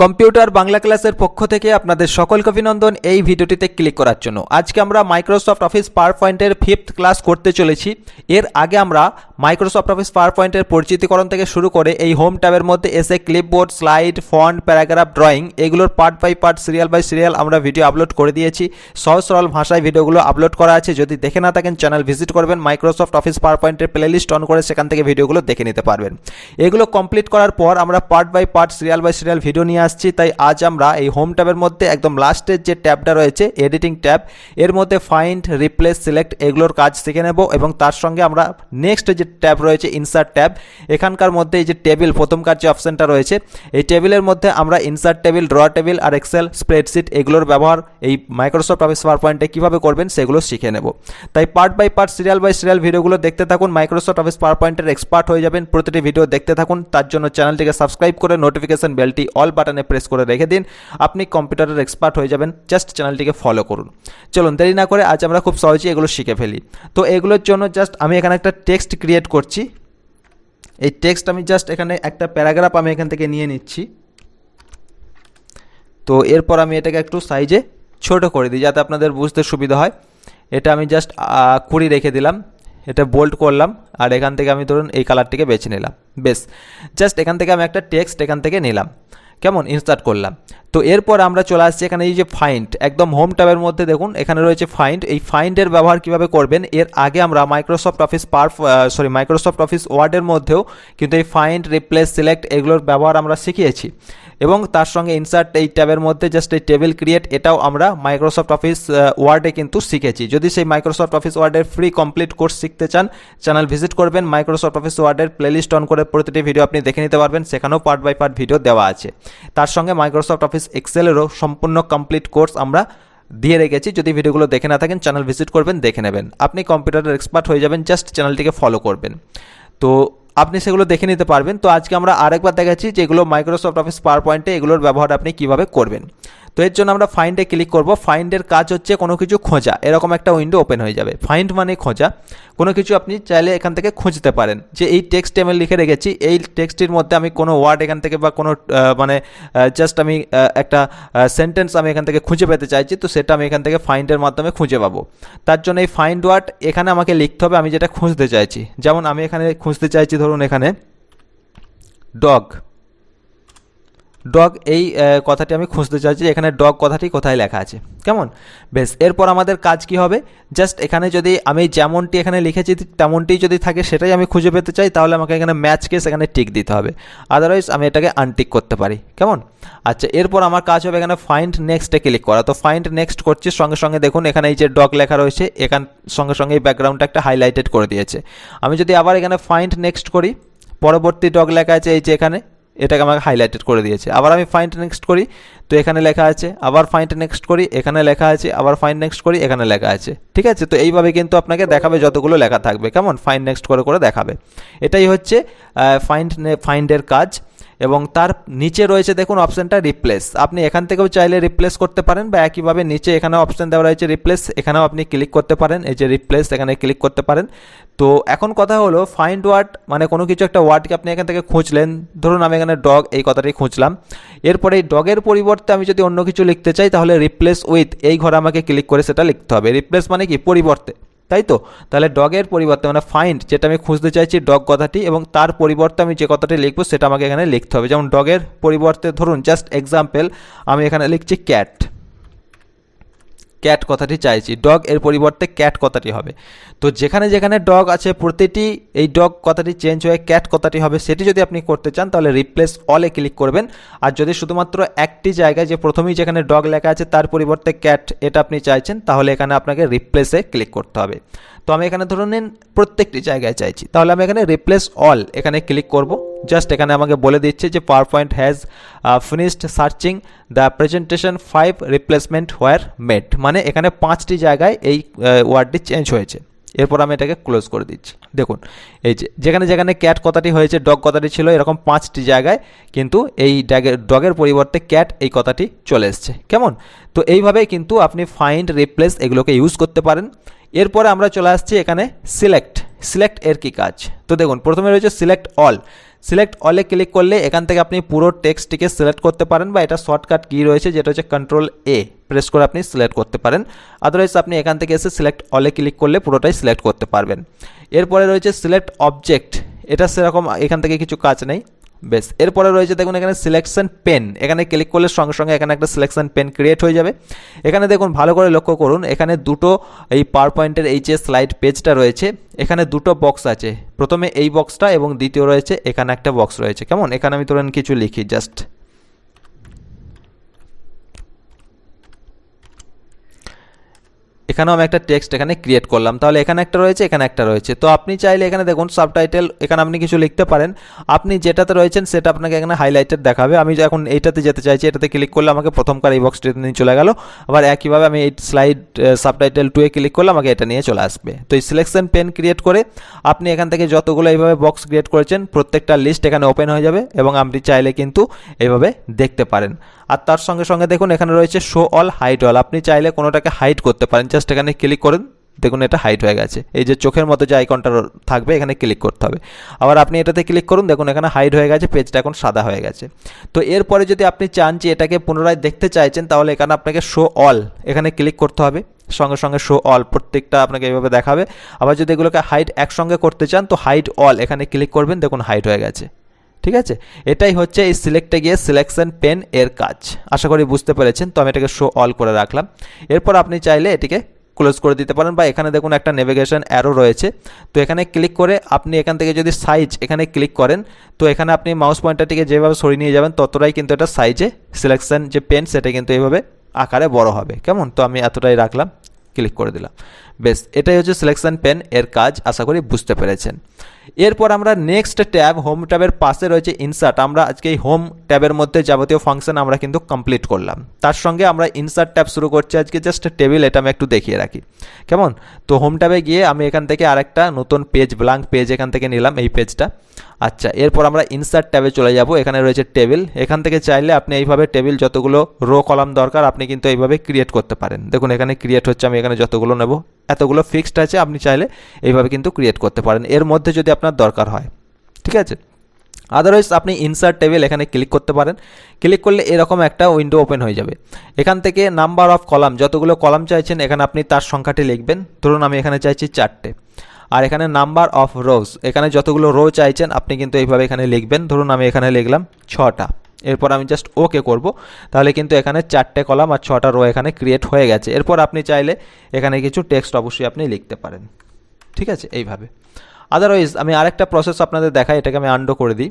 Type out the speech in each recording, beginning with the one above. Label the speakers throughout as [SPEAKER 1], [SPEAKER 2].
[SPEAKER 1] Computer Bangla ক্লাসের পক্ষ থেকে আপনাদের সকলকে অভিনন্দন এই ভিডিওটিতে ক্লিক করার জন্য। আজকে আমরা মাইক্রোসফট অফিস পাওয়ার পয়েন্টের ফিফথ ক্লাস করতে চলেছি। এর আগে আমরা মাইক্রোসফট অফিস পাওয়ার পয়েন্টের পরিচিতিকরণ থেকে শুরু করে এই হোম ট্যাবের মধ্যে এসে clipboard slide font paragraph drawing এগুলোর part by part serial by serial আমরা ভিডিও আপলোড করে দিয়েছি। সহজ সরল ভাষায় ভিডিওগুলো আপলোড করা আছে। যদি দেখে না থাকেন চ্যানেল ভিজিট করবেন। মাইক্রোসফট অফিস পাওয়ার পয়েন্টের প্লেলিস্ট অন করে সেখান থেকে ভিডিওগুলো দেখে নিতে পারবেন। এগুলো কমপ্লিট করার পর আমরা part by part serial by serial video নিয়ে আসছি, তাই আজ আমরা এই হোম ট্যাবের মধ্যে একদম লাস্টের যে ট্যাবটা রয়েছে এডিটিং ট্যাব, এর মধ্যে ফাইন্ড রিপ্লেস সিলেক্ট এগুলোর কাজ শিখে নেব এবং তার সঙ্গে আমরা নেক্সট যে ট্যাব রয়েছে ইনসার্ট ট্যাব, এখানকার মধ্যে এই যে টেবিল প্রথমকার যে অপশানটা রয়েছে, এই টেবিলের মধ্যে আমরা ইনসার্ট টেবিল ড্র টেবিল আর এক্সেল স্প্রেডশিট এগুলোর ব্যবহার এই মাইক্রোসফট অফিস পাওয়ার পয়েন্টে কীভাবে করবেন সেগুলো শিখে নেব। তাই part by part serial by serial ভিডিওগুলো দেখতে থাকুন মাইক্রোসফট অফিস পাওয়ার পয়েন্টের এক্সপার্ট হয়ে যাবেন, প্রতিটি ভিডিও দেখতে থাকুন, তার জন্য চ্যানেলটিকে সাবস্ক্রাইব করে নোটিফিকেশন বেলটি অল বাটনে প্রেস করে রেখে দিন। আপনি কম্পিউটারের এক্সপার্ট হয়ে যাবেন। জাস্ট চ্যানেলটিকে ফলো করুন। চলুন, দেরি না করে আজ আমরা খুব সহজেই এগুলো শিখে ফেলি। তো এগুলোর জন্য জাস্ট আমি এখানে একটা টেক্সট ক্রিয়েট করছি। এই টেক্সট আমি জাস্ট এখানে একটা প্যারাগ্রাফ আমি এখান থেকে নিয়ে নিচ্ছি। তো এরপর আমি এটাকে একটু সাইজে ছোট করে দিই, যাতে আপনাদের বুঝতে সুবিধা হয়। এটা আমি জাস্ট কুড়ি রেখে দিলাম। এটা বোল্ড করলাম। আর এখান থেকে আমি ধরুন এই কালারটিকে বেছে নিলাম। বেশ। জাস্ট এখান থেকে আমি একটা টেক্সট এখান থেকে নিলাম। কেমন? ইনসার্ট করলাম। তো এরপর আমরা চলে আসছি এখানে এই যে ফাইন্ড একদম হোম ট্যাবের মধ্যে দেখুন, এখানে রয়েছে ফাইন্ড এই ফাইন্ডের ব্যবহার কীভাবে করবেন? এর আগে আমরা মাইক্রোসফট অফিস পার সরি মাইক্রোসফট অফিস ওয়ার্ডের মধ্যেও কিন্তু এই ফাইন্ড রিপ্লেস সিলেক্ট এগুলোর ব্যবহার আমরা শিখিয়েছি। এবং তার সঙ্গে ইনসার্ট এই ট্যাবের মধ্যে জাস্ট এই টেবিল ক্রিয়েট এটাও আমরা মাইক্রোসফট অফিস ওয়ার্ডে কিন্তু শিখেছি। যদি সেই মাইক্রোসফট অফিস ওয়ার্ডের ফ্রি কমপ্লিট কোর্স শিখতে চান চ্যানেল ভিজিট করবেন। মাইক্রোসফট অফিস ওয়ার্ডের প্লেলিস্ট অন করে প্রতিটি ভিডিও আপনি দেখে নিতে পারবেন। সেখানেও পার্ট বাই পার্ট ভিডিও দেওয়া আছে। তার সঙ্গে মাইক্রোসফট অফিস এক্সেলেরও সম্পূর্ণ কমপ্লিট কোর্স আমরা দিয়ে রেখেছি। যদি ভিডিওগুলো দেখে না থাকেন চ্যানেল ভিজিট করবেন, দেখে নেবেন। আপনি কম্পিউটারের এক্সপার্ট হয়ে যাবেন জাস্ট চ্যানেলটিকে ফলো করবেন। তো আপনি সেগুলো দেখে নিতে পারবেন। তো আজকে আমরা আরেকবার দেখাচ্ছি যেগুলো মাইক্রোসফট অফিস পাওয়ার পয়েন্টে এগুলোর ব্যবহার আপনি কীভাবে করবেন। তো এর জন্য আমরা ফাইন্ডে ক্লিক করব। ফাইন্ডের কাজ হচ্ছে কোনো কিছু খোঁজা। এরকম একটা উইন্ডো ওপেন হয়ে যাবে। ফাইন্ড মানে খোঁজা। কোনো কিছু আপনি চাইলে এখান থেকে খুঁজতে পারেন। যে এই টেক্সট আমি লিখে রেখেছি, এই টেক্সটির মধ্যে আমি কোনো ওয়ার্ড এখান থেকে বা কোনো মানে জাস্ট আমি একটা সেন্টেন্স আমি এখান থেকে খুঁজে পেতে চাইছি, তো সেটা আমি এখান থেকে ফাইন্ডের মাধ্যমে খুঁজে পাবো। তার জন্য এই ফাইন্ড ওয়ার্ড এখানে আমাকে লিখতে হবে। আমি যেটা খুঁজতে চাইছি। যেমন আমি এখানে খুঁজতে চাইছি, ধরুন এখানে ডগ ডগ এই কথাটি আমি খুঁজতে চাইছি এখানে ডগ কথাটি কোথায় লেখা আছে। কেমন? বেশ, এরপর আমাদের কাজ কি হবে? জাস্ট এখানে যদি আমি যেমনটি এখানে লিখেছি তেমনটি যদি থাকে সেটাই আমি খুঁজে পেতে চাই, তাহলে আমাকে এখানে ম্যাচ কেস এখানে টিক দিতে হবে। আদারওয়াইজ আমি এটাকে আনটিক করতে পারি। কেমন? আচ্ছা এরপর আমার কাজ হবে এখানে ফাইন্ড নেক্সটে ক্লিক করা। তো ফাইন্ড নেক্সট করছি, সঙ্গে সঙ্গে দেখুন এখানে এই যে ডগ লেখা রয়েছে, এখান, সঙ্গে সঙ্গে এই ব্যাকগ্রাউন্ডটা একটা হাইলাইটেড করে দিয়েছে। আমি যদি আবার এখানে ফাইন্ড নেক্সট করি, পরবর্তী ডগ লেখা আছে এই যে এখানে। এটাকে আমাকে হাইলাইটেড করে দিয়েছে। আবার আমি ফাইন্ড নেক্সট করি। তো এখানে লেখা আছে, আবার ফাইন্ড নেক্সট করি, এখানে লেখা আছে, আবার ফাইন্ড নেক্সট করি, এখানে লেখা আছে। ঠিক আছে? তো এইভাবে কিন্তু আপনাকে দেখাবে যতগুলো লেখা থাকবে। কেমন? ফাইন্ড নেক্সট করে করে দেখাবে। এটাই হচ্ছে ফাইন্ড ফাইন্ডের কাজ। এবং তার নিচে রয়েছে দেখুন অপশানটা রিপ্লেস আপনি এখান থেকেও চাইলে রিপ্লেস করতে পারেন বা একইভাবে নিচে এখানে অপশান দেওয়া রয়েছে রিপ্লেস এখানেও আপনি ক্লিক করতে পারেন। এই যে রিপ্লেস এখানে ক্লিক করতে পারেন। তো এখন কথা হলো ফাইন্ড ওয়ার্ড মানে কোনো কিছু একটা ওয়ার্ডকে আপনি এখান থেকে খুঁজলেন। ধরুন আমি এখানে ডগ এই কথাটি খুঁজলাম। এরপরে এই ডগের পরিবর্তে আমি যদি অন্য কিছু লিখতে চাই, তাহলে রিপ্লেস উইথ এই ঘরে আমাকে ক্লিক করে সেটা লিখতে হবে। রিপ্লেস মানে কি? পরিবর্তে। তাই তো? তাহলে ডগের পরিবর্তে মানে ফাইন্ড যেটা আমি খুঁজতে চাইছি ডগ কথাটি এবং তার পরিবর্তে আমি যে কথাটি লিখব, সেটা আমাকে এখানে লিখতে হবে। যেমন ডগের পরিবর্তে ধরুন জাস্ট এক্সাম্পল আমি এখানে লিখছি ক্যাট ক্যাট কথাটি চাইছি। ডগ এর পরিবর্তে ক্যাট কথাটি হবে। তো যেখানে যেখানে ডগ আছে, প্রতিটি এই ডগ কথাটি চেঞ্জ হয়ে ক্যাট কথাটি হবে, সেটি যদি আপনি করতে চান, তাহলে রিপ্লেস অলে ক্লিক করবেন। আর যদি শুধুমাত্র একটি জায়গায় যে প্রথমেই যেখানে ডগ লেখা আছে, তার পরিবর্তে ক্যাট এটা আপনি চাইছেন, তাহলে এখানে আপনাকে রিপ্লেসে ক্লিক করতে হবে। তো আমি এখানে ধরুন প্রত্যেকটি জায়গায় চাইছি। তাহলে আমি এখানে রিপ্লেস অল এখানে ক্লিক করব। জাস্ট এখানে আমাকে বলে দিচ্ছে যে PowerPoint has finished searching the presentation five replacement were made মানে এখানে পাঁচটি জায়গায় এই ওয়ার্ডটি চেঞ্জ হয়েছে। এরপর আমি এটাকে ক্লোজ করে দিচ্ছি। দেখুন, এই যে, যেখানে যেখানে ক্যাট কথাটি হয়েছে ডগ কথাটি ছিল, এরকম পাঁচটি জায়গায় কিন্তু এই ড্যাগের ডগের পরিবর্তে ক্যাট এই কথাটি চলে এসছে। কেমন? তো এইভাবেই কিন্তু আপনি ফাইন্ড রিপ্লেস এগুলোকে ইউজ করতে পারেন। এরপরে আমরা চলে আসছি এখানে সিলেক্ট সিলেক্ট এর কি কাজ? তো দেখুন, প্রথমে রয়েছে সিলেক্ট অল সিলেক্ট অলে ক্লিক করলে এখান থেকে আপনি পুরো টেক্সটটিকে সিলেক্ট করতে পারেন বা এটা শর্টকাট কি রয়েছে যেটা হচ্ছে কন্ট্রোল এ প্রেস করে আপনি সিলেক্ট করতে পারেন। আদারওয়াইজ আপনি এখান থেকে এসে সিলেক্ট অলে ক্লিক করলে পুরোটাই সিলেক্ট করতে পারবেন। এরপরে রয়েছে সিলেক্ট অবজেক্ট এটা সেরকম এখান থেকে কিছু কাজ নেই। বেশ, এরপরে রয়েছে দেখুন এখানে সিলেকশন পেন এখানে ক্লিক করলে সঙ্গে সঙ্গে এখানে একটা সিলেকশন পেন ক্রিয়েট হয়ে যাবে। এখানে দেখুন, ভালো করে লক্ষ্য করুন, এখানে দুটো এই পাওয়ার পয়েন্টের এই যে স্লাইড পেজটা রয়েছে, এখানে দুটো বক্স আছে। প্রথমে এই বক্সটা এবং দ্বিতীয় রয়েছে, এখানে একটা বক্স রয়েছে। কেমন? এখানে আমি ধরেন কিছু লিখি জাস্ট এখানেও আমি একটা টেক্সট এখানে ক্রিয়েট করলাম। তাহলে এখানে একটা রয়েছে, এখানে একটা রয়েছে। তো আপনি চাইলে এখানে দেখুন সাবটাইটেল এখানে আপনি কিছু লিখতে পারেন। আপনি যেটাতে রয়েছেন, সেটা আপনাকে এখানে হাইলাইটেড দেখাবে। আমি এখন এইটাতে যেতে চাইছি, এটাতে ক্লিক করলে আমাকে প্রথমকার এই বক্সটিতে নিয়ে চলে গেল। আবার একইভাবে আমি এই স্লাইড সাবটাইটেল টুয়ে ক্লিক করলে আমাকে এটা নিয়ে চলে আসবে। তো এই সিলেকশন পেন ক্রিয়েট করে আপনি এখান থেকে যতগুলো এইভাবে বক্স ক্রিয়েট করেছেন, প্রত্যেকটা লিস্ট এখানে ওপেন হয়ে যাবে এবং আপনি চাইলে কিন্তু এইভাবে দেখতে পারেন। আর তার সঙ্গে সঙ্গে দেখুন, এখানে রয়েছে শো অল হাইট অল আপনি চাইলে কোনোটাকে হাইট করতে পারেন। জাস্ট এখানে ক্লিক করেন। দেখুন, এটা হাইট হয়ে গেছে। এই যে চোখের মতো যে আইকনটা থাকবে, এখানে ক্লিক করতে হবে। আবার আপনি এটাতে ক্লিক করুন। দেখুন, এখানে হাইট হয়ে গেছে পেজটা এখন সাদা হয়ে গেছে। তো এরপরে যদি আপনি চান যে এটাকে পুনরায় দেখতে চাইছেন, তাহলে এখানে আপনাকে শো অল এখানে ক্লিক করতে হবে। সঙ্গে সঙ্গে শো অল প্রত্যেকটা আপনাকে এইভাবে দেখাবে। আবার যদি এগুলোকে হাইট একসঙ্গে করতে চান, তো হাইট অল এখানে ক্লিক করবেন। দেখুন হাইট হয়ে গেছে। ঠিক আছে? এটাই হচ্ছে এই সিলেক্টে গিয়ে সিলেকশন পেন এর কাজ। আশা করি বুঝতে পেরেছেন, তো আমি এটাকে শো অল করে রাখলাম। এরপর আপনি চাইলে এটিকে ক্লোজ করে দিতে পারেন বা এখানে দেখুন একটা নেভিগেশন অ্যারো রয়েছে। তো এখানে ক্লিক করে আপনি এখান থেকে যদি সাইজ এখানে ক্লিক করেন, তো এখানে আপনি মাউস পয়েন্টারটিকে যেভাবে সরিয়ে নিয়ে যাবেন, ততটাই কিন্তু এটা সাইজে সিলেকশন যে পেন সেটা কিন্তু এইভাবে আকারে বড় হবে। কেমন? তো আমি এতটাই রাখলাম ক্লিক করে দিলাম। বেশ, এটাই হচ্ছে সিলেকশন পেন এর কাজ, আশা করি বুঝতে পেরেছেন। এরপর আমরা নেক্সট ট্যাব হোম ট্যাবের পাশে রয়েছে ইনসার্ট আমরা আজকে এই হোম ট্যাবের মধ্যে যাবতীয় ফাংশন আমরা কিন্তু কমপ্লিট করলাম। তার সঙ্গে আমরা ইনসার্ট ট্যাব শুরু করছি। আজকে জাস্ট টেবিল এটা আমি একটু দেখিয়ে রাখি। কেমন? তো হোম ট্যাবে গিয়ে আমি এখান থেকে আরেকটা নতুন পেজ ব্ল্যাঙ্ক পেজ এখান থেকে নিলাম এই পেজটা আচ্ছা এরপর আমরা ইনসার্ট ট্যাবে চলে যাব। এখানে রয়েছে টেবিল এখান থেকে চাইলে আপনি এইভাবে টেবিল যতগুলো রো কলাম দরকার, আপনি কিন্তু এইভাবে ক্রিয়েট করতে পারেন। দেখুন, এখানে ক্রিয়েট হচ্ছে, আমি এখানে যতগুলো নেব। এতগুলো ফিক্সড আছে, আপনি চাইলে এইভাবে কিন্তু ক্রিয়েট করতে পারেন। এর মধ্যে যদি আপনার দরকার হয়, ঠিক আছে? আদারওয়াইজ আপনি ইনসার্ট টেবিল এখানে ক্লিক করতে পারেন। ক্লিক করলে এরকম একটা উইন্ডো ওপেন হয়ে যাবে। এখান থেকে নাম্বার অফ কলাম যতগুলো কলাম চাইছেন, এখানে আপনি তার সংখ্যাটি লিখবেন। ধরুন, আমি এখানে চাইছি চারটে। আর এখানে নাম্বার অফ রোজ এখানে যতগুলো রো চাইছেন, আপনি কিন্তু এইভাবে এখানে লিখবেন। ধরুন, আমি এখানে লিখলাম ছটা। এরপর আমি জাস্ট ওকে করব। তাহলে কিন্তু এখানে চারটে কলাম আর ছটা রো এখানে ক্রিয়েট হয়ে গেছে। এরপর আপনি চাইলে এখানে কিছু টেক্সট অবশ্যই আপনি লিখতে পারেন। ঠিক আছে? এইভাবে। আদারওয়াইজ আমি আরেকটা প্রসেস আপনাদের দেখাই, এটাকে আমি আন্ডো করে দিই।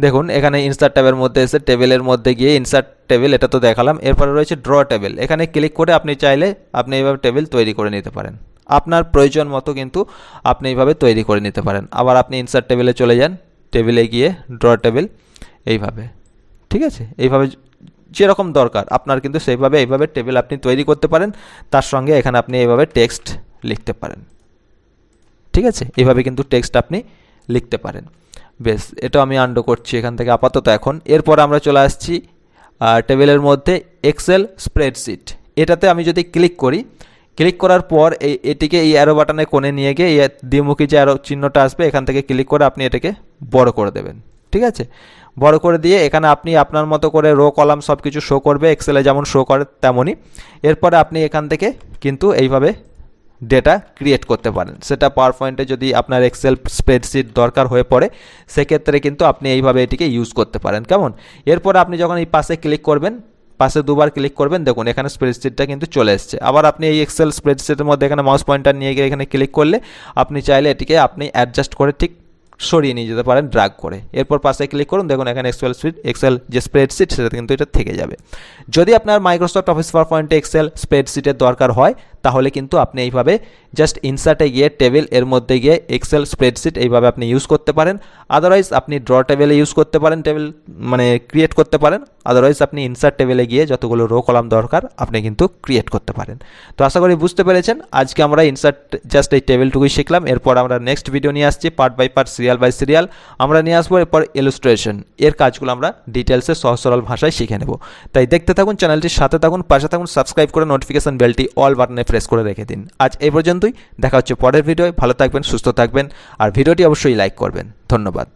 [SPEAKER 1] দেখুন, এখানে ইনসার্ট ট্যাবের মধ্যে এসে টেবিলের মধ্যে গিয়ে ইনসার্ট টেবিল এটা তো দেখালাম। এরপরে রয়েছে ড্র টেবিল এখানে ক্লিক করে আপনি চাইলে আপনি এইভাবে টেবিল তৈরি করে নিতে পারেন। আপনার প্রয়োজন মতো কিন্তু আপনি এইভাবে তৈরি করে নিতে পারেন। আবার আপনি ইনসার্ট টেবিলে চলে যান। টেবিলে গিয়ে ড্র টেবিল এইভাবে। ঠিক আছে? এইভাবে যেরকম দরকার, আপনার কিন্তু সেইভাবে, এইভাবে টেবিল আপনি তৈরি করতে পারেন, তার সঙ্গে এখানে আপনি এইভাবে টেক্সট লিখতে পারেন। ঠিক আছে? এইভাবে কিন্তু টেক্সট আপনি লিখতে পারেন। বেশ এটা আমি আন্ডো করছি এখান থেকে আপাতত এখন। এরপর আমরা চলে আসছি টেবিলের মধ্যে এক্সেল স্প্রেডশিট এটাতে আমি যদি ক্লিক করি ক্লিক করার পর এই, এটিকে এই অ্যারো বাটনে কোণে নিয়ে গিয়ে, এই দ্বিমুখী যে অ্যারো চিহ্নটা আসবে, এখান থেকে ক্লিক করে আপনি এটাকে বড় করে দেবেন। ঠিক আছে? বড় করে দিয়ে এখানে আপনি আপনার মতো করে রো কলাম সব কিছু শো করবে এক্সেলে যেমন শো করে তেমনই। এরপরে আপনি এখান থেকে কিন্তু এইভাবে ডেটা ক্রিয়েট করতে পারেন। সেটা পাওয়ার পয়েন্টে যদি আপনার এক্সেল স্প্রেডশিট দরকার হয়ে পড়ে, সেক্ষেত্রে কিন্তু আপনি এইভাবে এটিকে ইউজ করতে পারেন। কেমন? এরপর আপনি যখন এই পাশে ক্লিক করবেন, পাশে দুবার ক্লিক করবেন, দেখুন এখানে স্প্রেডশিটটা কিন্তু চলে এসছে। আবার আপনি এই এক্সেল স্প্রেডশিটের মধ্যে এখানে মাউস পয়েন্টার নিয়ে গিয়ে এখানে ক্লিক করলে, আপনি চাইলে এটিকে আপনি অ্যাডজাস্ট করে ঠিক সরিয়ে নিয়ে যেতে পারেন ড্রাগ করে। এরপর পাশে ক্লিক করুন, দেখুন এখানে এক্সেল স্প্রিট এক্সেল যে স্প্রেডশিট সেটা কিন্তু এটা থেকে যাবে। যদি আপনার মাইক্রোসফট অফিস পাওয়ার পয়েন্টে এক্সেল স্প্রেডশিটের দরকার হয় তাহলে কিন্তু আপনি এইভাবে জাস্ট ইনসার্টে গিয়ে টেবিলের মধ্যে গিয়ে এক্সেল স্প্রেডশিট এইভাবে আপনি ইউজ করতে পারেন। আদারওয়াইজ আপনি ড্র টেবিলে ইউজ করতে পারেন টেবিল মানে ক্রিয়েট করতে পারেন। আদারওয়াইজ আপনি ইনসার্ট টেবিলে গিয়ে যতগুলো রো কলাম দরকার আপনি কিন্তু ক্রিয়েট করতে পারেন। তো আশা করি বুঝতে পেরেছেন, আজকে আমরা ইনসার্ট জাস্ট এই টেবিলটুকুই শিখলাম। এরপর আমরা নেক্সট ভিডিও নিয়ে আসছি part by part serial by serial আমরা নিয়ে আসব এরপর ইলুস্ট্রেশন এর কাজগুলো আমরা ডিটেলসে সহজ সরল ভাষায় শিখে নেব। তাই দেখতে থাকুন চ্যানেলটির সাথে থাকুন, পাশে থাকুন সাবস্ক্রাইব করে নোটিফিকেশন বেলটি অল বাটনে প্রেস করে রেখে দিন। আজ এই পর্যন্তই। দেখা হচ্ছে পরের ভিডিও ভালো থাকবেন, সুস্থ থাকবেন। আর ভিডিওটি অবশ্যই লাইক করবেন। ধন্যবাদ।